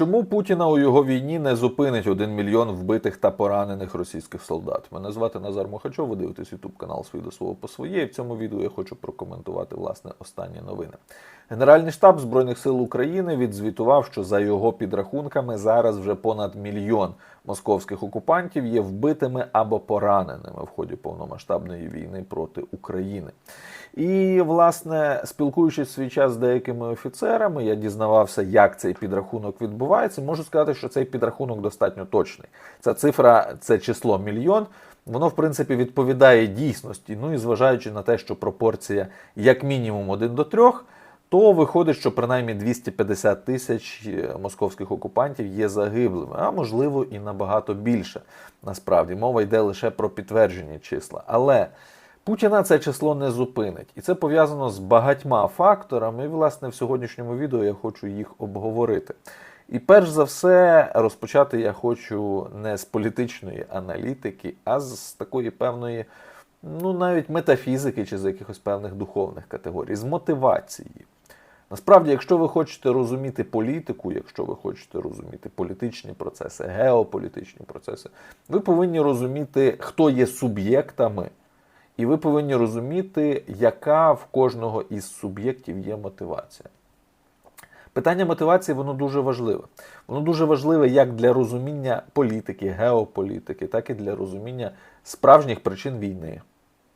Чому Путіна у його війні не зупинить один мільйон вбитих та поранених російських солдат? Мене звати Назар Мохачов, ви дивитесь ютуб канал «Свій до свого по своє. І в цьому відео я хочу прокоментувати власне останні новини. Генеральний штаб Збройних сил України відзвітував, що за його підрахунками зараз вже понад мільйон московських окупантів є вбитими або пораненими в ході повномасштабної війни проти України. І, власне, спілкуючись свій час з деякими офіцерами, я дізнавався, як цей підрахунок відбувається. Можу сказати, що цей підрахунок достатньо точний. Ця цифра, це число мільйон. Воно, в принципі, відповідає дійсності. Ну і зважаючи на те, що пропорція як мінімум 1 до 3, то виходить, що принаймні 250 тисяч московських окупантів є загиблими, а можливо і набагато більше. Насправді мова йде лише про підтверджені числа. Але Путіна це число не зупинить, і це пов'язано з багатьма факторами. І, власне, в сьогоднішньому відео я хочу їх обговорити. І перш за все, розпочати я хочу не з політичної аналітики, а з такої певної, ну навіть метафізики чи з якихось певних духовних категорій, з мотивації. Насправді, якщо ви хочете розуміти політику, якщо ви хочете розуміти політичні процеси, геополітичні процеси, ви повинні розуміти, хто є суб'єктами. І ви повинні розуміти, яка в кожного із суб'єктів є мотивація. Питання мотивації воно дуже важливе. Воно дуже важливе як для розуміння політики, геополітики, так і для розуміння справжніх причин війни,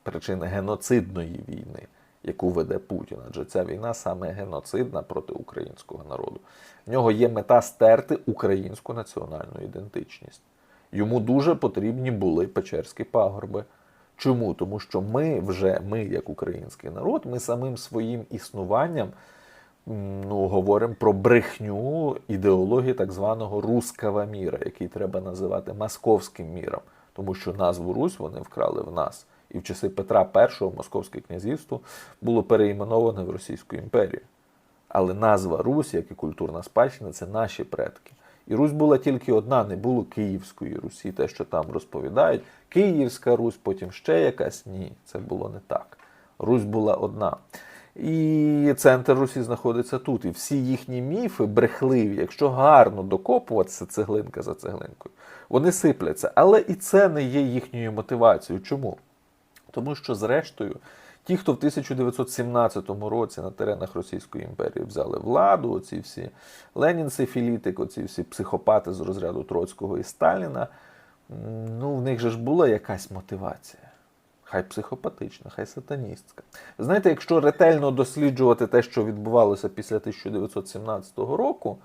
причин геноцидної війни, яку веде Путін. Адже ця війна саме геноцидна проти українського народу. В нього є мета стерти українську національну ідентичність. Йому дуже потрібні були Печерські пагорби. Чому? Тому що ми вже, ми, як український народ, ми самим своїм існуванням ну, говоримо про брехню ідеології так званого руского міра, який треба називати московським міром, тому що назву Русь вони вкрали в нас. І в часи Петра І Московське князівство було переіменоване в Російську імперію. Але назва Русь, як і культурна спадщина, це наші предки. І Русь була тільки одна, не було Київської Русі, те, що там розповідають. Київська Русь, потім ще якась. Ні, це було не так. Русь була одна. І центр Русі знаходиться тут. І всі їхні міфи брехливі, якщо гарно докопуватися цеглинка за цеглинкою, вони сипляться. Але і це не є їхньою мотивацією. Чому? Тому що, зрештою, ті, хто в 1917 році на теренах Російської імперії взяли владу, оці всі ленінцефілітик, оці всі психопати з розряду Троцького і Сталіна, ну в них же ж була якась мотивація. Хай психопатична, хай сатаністська. Знаєте, якщо ретельно досліджувати те, що відбувалося після 1917 року,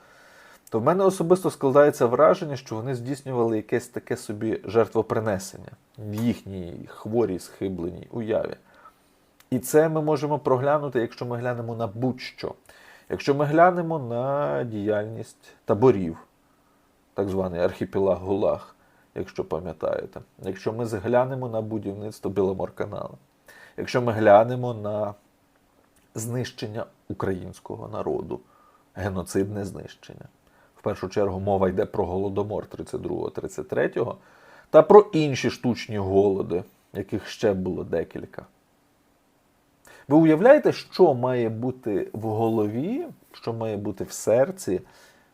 то в мене особисто складається враження, що вони здійснювали якесь таке собі жертвопринесення в їхній хворій, схибленій уяві. І це ми можемо проглянути, якщо ми глянемо на будь-що. Якщо ми глянемо на діяльність таборів, так званий архіпелаг Гулаг, якщо пам'ятаєте, якщо ми зглянемо на будівництво Біломорканалу, якщо ми глянемо на знищення українського народу, геноцидне знищення. В першу чергу мова йде про голодомор 32-33, та про інші штучні голоди, яких ще було декілька. Ви уявляєте, що має бути в голові, що має бути в серці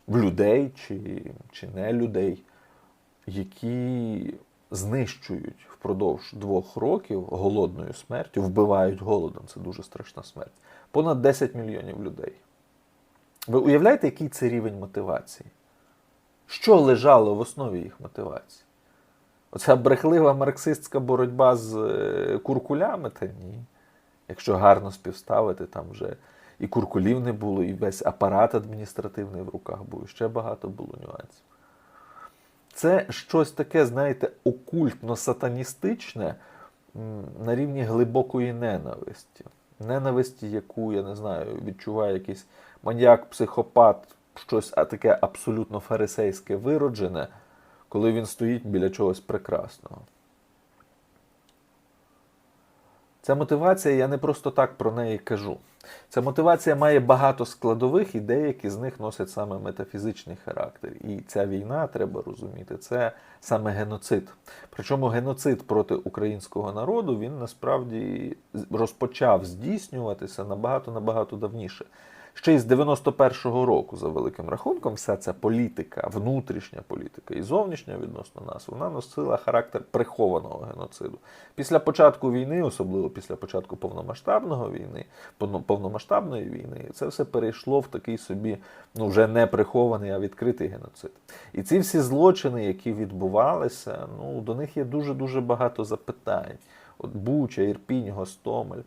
в людей чи, чи не людей, які знищують впродовж двох років голодною смертю, вбивають голодом. Це дуже страшна смерть. Понад 10 мільйонів людей. Ви уявляєте, який це рівень мотивації? Що лежало в основі їх мотивації? Оця брехлива марксистська боротьба з е, куркулями? Та ні. Якщо гарно співставити, там вже і куркулів не було, і весь апарат адміністративний в руках був, і ще багато було нюансів. Це щось таке, знаєте, окультно-сатаністичне на рівні глибокої ненависті. Ненависті, яку, я не знаю, відчуває якийсь маніяк, психопат, щось таке абсолютно фарисейське вироджене, коли він стоїть біля чогось прекрасного. Ця мотивація, я не просто так про неї кажу. Ця мотивація має багато складових, і деякі з них носять саме метафізичний характер. І ця війна, треба розуміти, це саме геноцид. Причому геноцид проти українського народу він насправді розпочав здійснюватися набагато набагато давніше. Ще із 91-го року, за великим рахунком, вся ця політика, внутрішня політика і зовнішня відносно нас, вона носила характер прихованого геноциду. Після початку війни, особливо після початку повномасштабного війни, повномасштабної війни, це все перейшло в такий собі, ну вже не прихований, а відкритий геноцид. І ці всі злочини, які відбувалися, ну до них є дуже дуже багато запитань. От Буча, Ірпінь, Гостомель.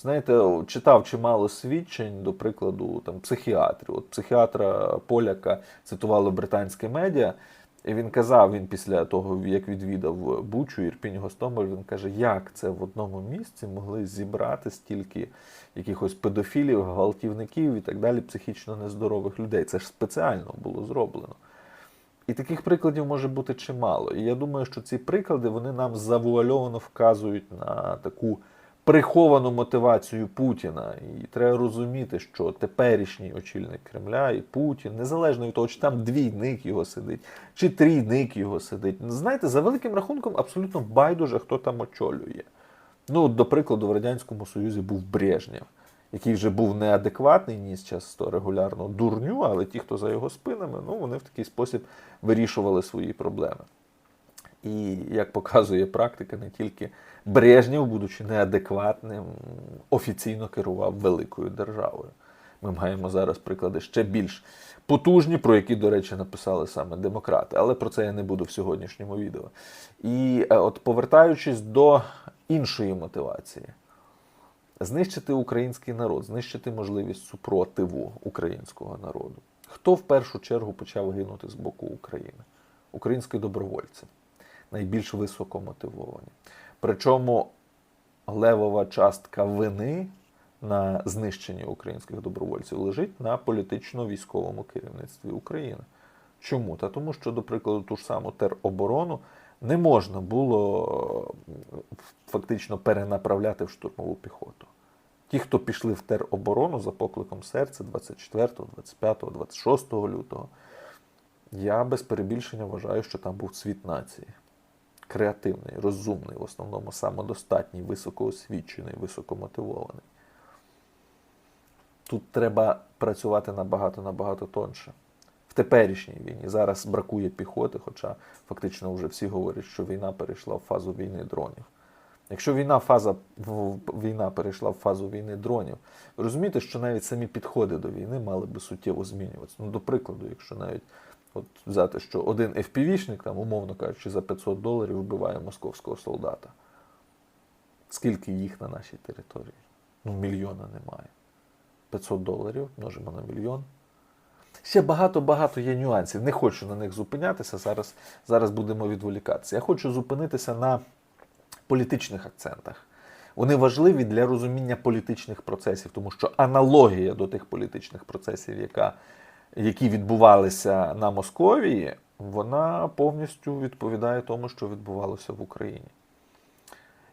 Знаєте, читав чимало свідчень, до прикладу, там психіатрів. От психіатра поляка цитували британське медіа, і він казав, він після того, як відвідав Бучу, Ірпінь, Гостомель, він каже, як це в одному місці могли зібрати стільки якихось педофілів, гвалтівників і так далі, психічно нездорових людей. Це ж спеціально було зроблено. І таких прикладів може бути чимало. І я думаю, що ці приклади вони нам завуальовано вказують на таку приховану мотивацію Путіна. І треба розуміти, що теперішній очільник Кремля і Путін, незалежно від того, чи там двійник його сидить, чи трійник його сидить. Знаєте, за великим рахунком абсолютно байдуже, хто там очолює. Ну, до прикладу, в Радянському Союзі був Брежнєв, який вже був неадекватний, ніс часто регулярно дурню, але ті, хто за його спинами, ну, вони в такий спосіб вирішували свої проблеми. І як показує практика, не тільки Брежнєв, будучи неадекватним, офіційно керував великою державою. Ми маємо зараз приклади ще більш потужні, про які, до речі, написали саме демократи. Але про це я не буду в сьогоднішньому відео. І е, от повертаючись до іншої мотивації, знищити український народ, знищити можливість супротиву українського народу. Хто в першу чергу почав гинути з боку України? Українські добровольці, найбільш високо мотивовані. Причому левова частка вини на знищенні українських добровольців лежить на політично-військовому керівництві України. Чому? Та тому, що, до прикладу, ту ж саму тероборону не можна було фактично перенаправляти в штурмову піхоту. Ті, хто пішли в тероборону за покликом серця 24, 25, 26 лютого, я без перебільшення вважаю, що там був цвіт нації. Креативний, розумний, в основному самодостатній, високоосвічений, високомотивований. Тут треба працювати набагато набагато тонше. В теперішній війні зараз бракує піхоти, хоча фактично вже всі говорять, що війна перейшла в фазу війни дронів. Якщо війна, фаза, війна перейшла в фазу війни дронів, розумієте, що навіть самі підходи до війни мали би суттєво змінюватися. Ну, до прикладу, якщо навіть от взяти, що один FPV-шник, там, умовно кажучи, за 500 доларів вбиває московського солдата. Скільки їх на нашій території? Ну, мільйона немає. 500 доларів множимо на мільйон. Ще багато-багато є нюансів. Не хочу на них зупинятися. Зараз, зараз будемо відволікатися. Я хочу зупинитися на політичних акцентах. Вони важливі для розуміння політичних процесів, тому що аналогія до тих політичних процесів, яка, які відбувалися на Московії, вона повністю відповідає тому, що відбувалося в Україні.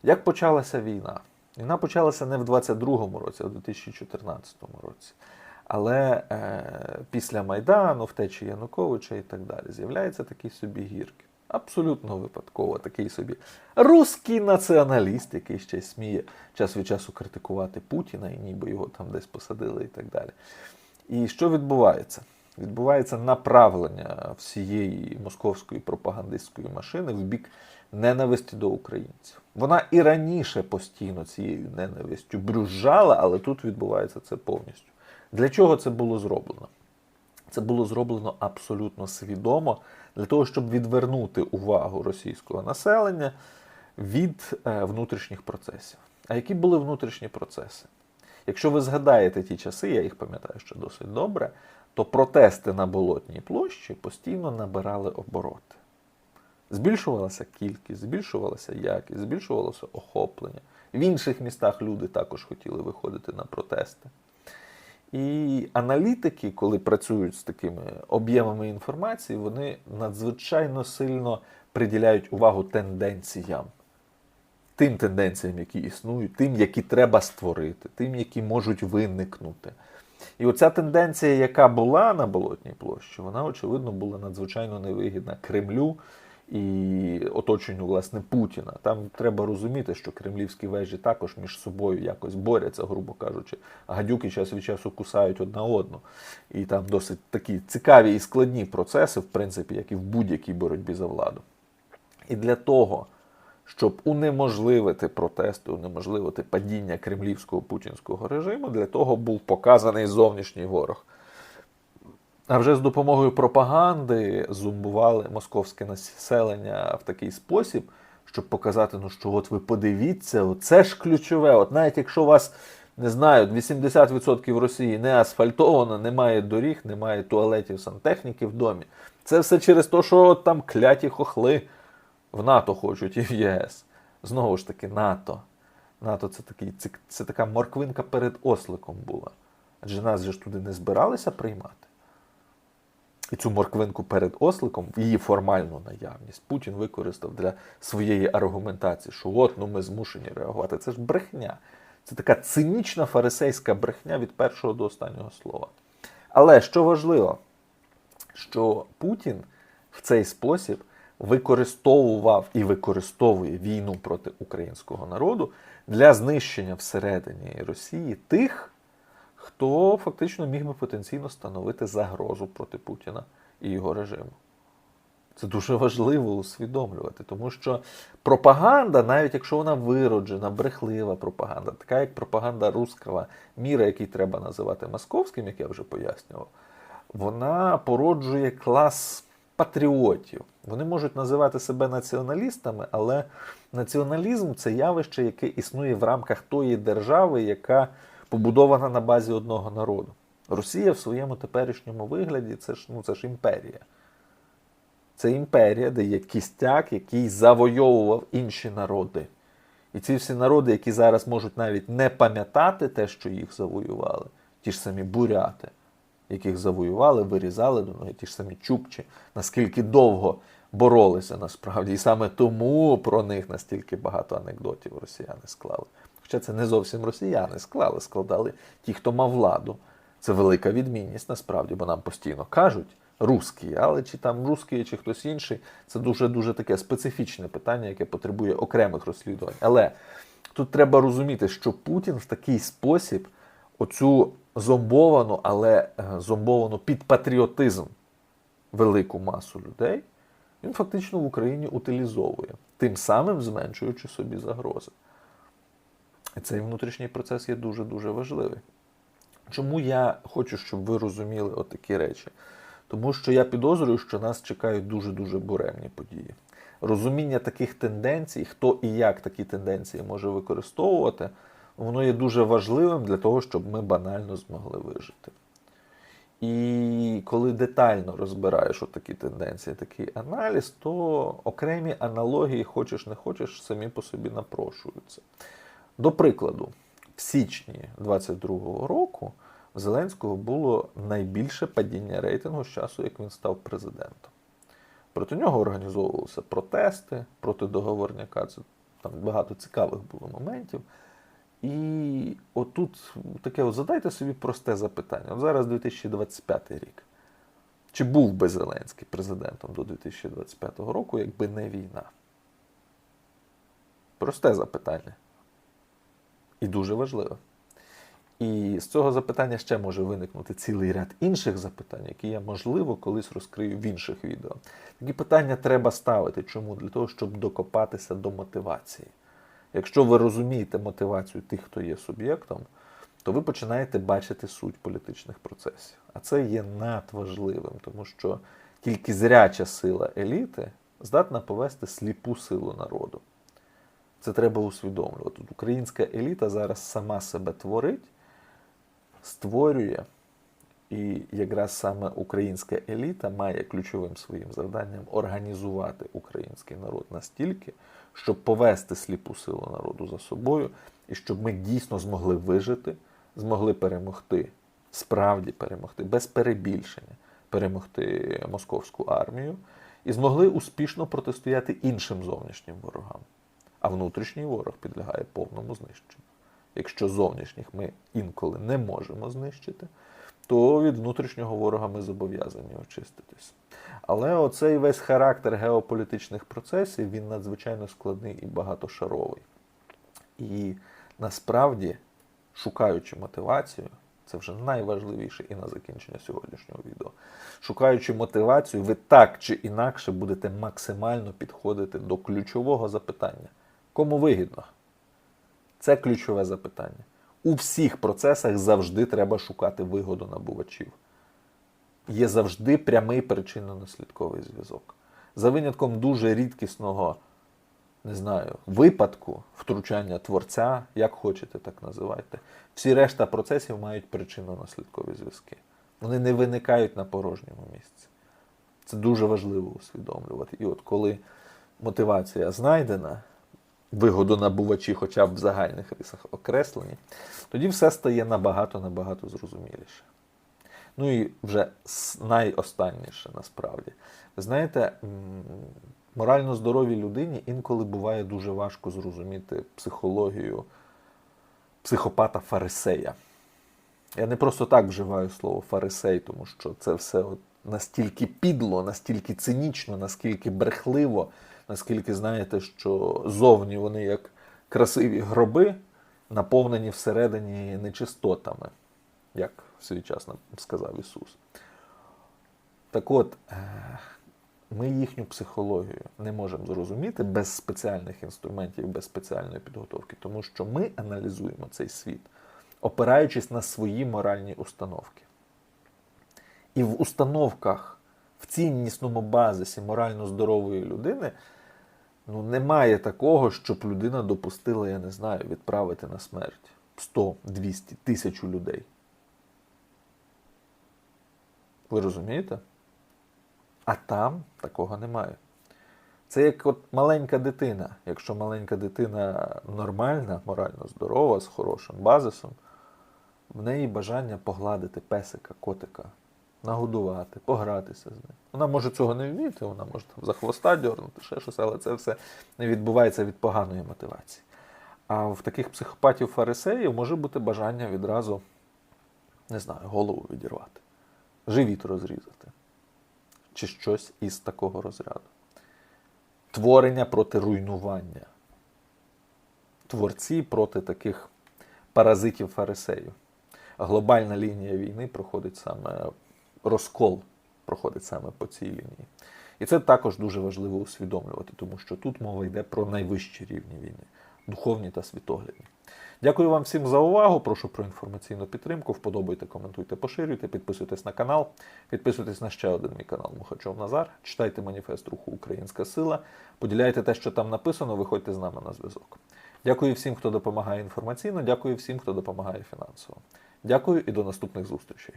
Як почалася війна? Війна почалася не в 22-му році, а в 2014 році. Але е, після Майдану, втечі Януковича і так далі, з'являється такий собі гірки. Абсолютно випадково такий собі русський націоналіст, який ще сміє час від часу критикувати Путіна, і ніби його там десь посадили і так далі. І що відбувається? Відбувається направлення всієї московської пропагандистської машини в бік ненависті до українців. Вона і раніше постійно цією ненавистю брюзжала, але тут відбувається це повністю. Для чого це було зроблено? Це було зроблено абсолютно свідомо для того, щоб відвернути увагу російського населення від е, внутрішніх процесів. А які були внутрішні процеси? Якщо ви згадаєте ті часи, я їх пам'ятаю ще досить добре, то протести на Болотній площі постійно набирали обороти. Збільшувалася кількість, збільшувалася якість, збільшувалося охоплення. В інших містах люди також хотіли виходити на протести. І аналітики, коли працюють з такими об'ємами інформації, вони надзвичайно сильно приділяють увагу тенденціям. Тим тенденціям, які існують, тим, які треба створити, тим, які можуть виникнути. І оця тенденція, яка була на Болотній площі, вона, очевидно, була надзвичайно невигідна Кремлю і оточенню власне Путіна. Там треба розуміти, що кремлівські вежі також між собою якось борються, грубо кажучи. Гадюки час від часу кусають одна одну. І там досить такі цікаві і складні процеси, в принципі, як і в будь-якій боротьбі за владу. І для того, щоб унеможливити протести, унеможливити падіння кремлівського путінського режиму, для того був показаний зовнішній ворог. А вже з допомогою пропаганди зумбували московське населення в такий спосіб, щоб показати, ну що от ви подивіться, це ж ключове. От навіть якщо вас, не знаю, 80% Росії не асфальтовано, немає доріг, немає туалетів, сантехніки в домі. Це все через те, що там кляті хохли в НАТО хочуть і в ЄС. Знову ж таки, НАТО. НАТО це, такий, це, це така морквинка перед осликом була. Адже нас же ж туди не збиралися приймати. І цю морквинку перед осликом, її формальну наявність, Путін використав для своєї аргументації, що от ну ми змушені реагувати. Це ж брехня. Це така цинічна фарисейська брехня від першого до останнього слова. Але що важливо, що Путін в цей спосіб використовував і використовує війну проти українського народу для знищення всередині Росії тих, хто фактично міг би потенційно становити загрозу проти Путіна і його режиму. Це дуже важливо усвідомлювати, тому що пропаганда, навіть якщо вона вироджена, брехлива пропаганда, така як пропаганда руского міра, який треба називати московським, як я вже пояснював, вона породжує клас патріотів. Вони можуть називати себе націоналістами, але націоналізм це явище, яке існує в рамках тої держави, яка побудована на базі одного народу. Росія в своєму теперішньому вигляді це ж, ну, це ж імперія. Це імперія, де є кістяк, який завойовував інші народи. І ці всі народи, які зараз можуть навіть не пам'ятати те, що їх завоювали, ті ж самі буряти, яких завоювали, вирізали ноги, ті ж самі чукчі, наскільки довго боролися насправді. І саме тому про них настільки багато анекдотів росіяни склали. Хоча це не зовсім росіяни склали, складали ті, хто мав владу. Це велика відмінність насправді, бо нам постійно кажуть русські, але чи там русські, чи хтось інший, це дуже-дуже таке специфічне питання, яке потребує окремих розслідувань. Але тут треба розуміти, що Путін в такий спосіб оцю зомбовану, але е, зомбовану під патріотизм велику масу людей, він фактично в Україні утилізовує, тим самим зменшуючи собі загрози. І цей внутрішній процес є дуже-дуже важливий. Чому я хочу, щоб ви розуміли отакі речі? Тому що я підозрюю, що нас чекають дуже-дуже буремні події. Розуміння таких тенденцій, хто і як такі тенденції може використовувати, воно є дуже важливим для того, щоб ми банально змогли вижити. І коли детально розбираєш такі тенденції, такий аналіз, то окремі аналогії, хочеш не хочеш, самі по собі напрошуються. До прикладу, в січні 22-го року в Зеленського було найбільше падіння рейтингу з часу, як він став президентом. Проти нього організовувалися протести проти договорняка. Це там багато цікавих було моментів. І отут таке от задайте собі просте запитання. От зараз 2025 рік. Чи був би Зеленський президентом до 2025 року, якби не війна? Просте запитання. І дуже важливе. І з цього запитання ще може виникнути цілий ряд інших запитань, які я, можливо, колись розкрию в інших відео. Такі питання треба ставити. Чому? Для того, щоб докопатися до мотивації. Якщо ви розумієте мотивацію тих, хто є суб'єктом, то ви починаєте бачити суть політичних процесів. А це є надважливим, тому що тільки зряча сила еліти здатна повести сліпу силу народу. Це треба усвідомлювати. Українська еліта зараз сама себе творить, створює, і якраз саме українська еліта має ключовим своїм завданням організувати український народ настільки, щоб повести сліпу силу народу за собою, і щоб ми дійсно змогли вижити, змогли перемогти, справді перемогти, без перебільшення, перемогти московську армію і змогли успішно протистояти іншим зовнішнім ворогам. А внутрішній ворог підлягає повному знищенню. Якщо зовнішніх ми інколи не можемо знищити, то від внутрішнього ворога ми зобов'язані очиститись. Але оцей весь характер геополітичних процесів він надзвичайно складний і багатошаровий. І насправді, шукаючи мотивацію, це вже найважливіше і на закінчення сьогоднішнього відео. Шукаючи мотивацію, ви так чи інакше будете максимально підходити до ключового запитання: кому вигідно? Це ключове запитання. У всіх процесах завжди треба шукати вигоду набувачів. Є завжди прямий причинно-наслідковий зв'язок. За винятком дуже рідкісного, не знаю, випадку втручання творця, як хочете, так називайте. Всі решта процесів мають причинно-наслідкові зв'язки. Вони не виникають на порожньому місці. Це дуже важливо усвідомлювати. І от коли мотивація знайдена, вигодонабувачі хоча б в загальних рисах окреслені, тоді все стає набагато-набагато зрозуміліше. Ну і вже найостанніше насправді. Ви знаєте, морально здоровій людині інколи буває дуже важко зрозуміти психологію психопата фарисея. Я не просто так вживаю слово фарисей, тому що це все от настільки підло, настільки цинічно, наскільки брехливо, наскільки знаєте, що зовні вони як красиві гроби, наповнені всередині нечистотами, як в свій час сказав Ісус. Так от, е, ми їхню психологію не можемо зрозуміти без спеціальних інструментів, без спеціальної підготовки, тому що ми аналізуємо цей світ, опираючись на свої моральні установки. І в установках, в ціннісному базисі морально здорової людини ну, немає такого, щоб людина допустила, я не знаю, відправити на смерть 100, 200, тисячу людей. Ви розумієте? А там такого немає. Це як от маленька дитина. Якщо маленька дитина нормальна, морально здорова, з хорошим базисом, в неї бажання погладити песика, котика, нагодувати, погратися з ним. Вона може цього не вміти, вона може там за хвоста дьорнути, ще щось, але це все не відбувається від поганої мотивації. А в таких психопатів фарисеїв може бути бажання відразу, не знаю, голову відірвати, живіт розрізати чи щось із такого розряду. Творення проти руйнування. Творці проти таких паразитів фарисеїв. Глобальна лінія війни проходить саме розкол проходить саме по цій лінії. І це також дуже важливо усвідомлювати, тому що тут мова йде про найвищі рівні війни духовні та світоглядні. Дякую вам всім за увагу. Прошу про інформаційну підтримку. Вподобайте, коментуйте, поширюйте, підписуйтесь на канал, підписуйтесь на ще один мій канал Мухачов Назар. Читайте маніфест руху Українська Сила. Поділяйте те, що там написано, виходьте з нами на зв'язок. Дякую всім, хто допомагає інформаційно. Дякую всім, хто допомагає фінансово. Дякую і до наступних зустрічей.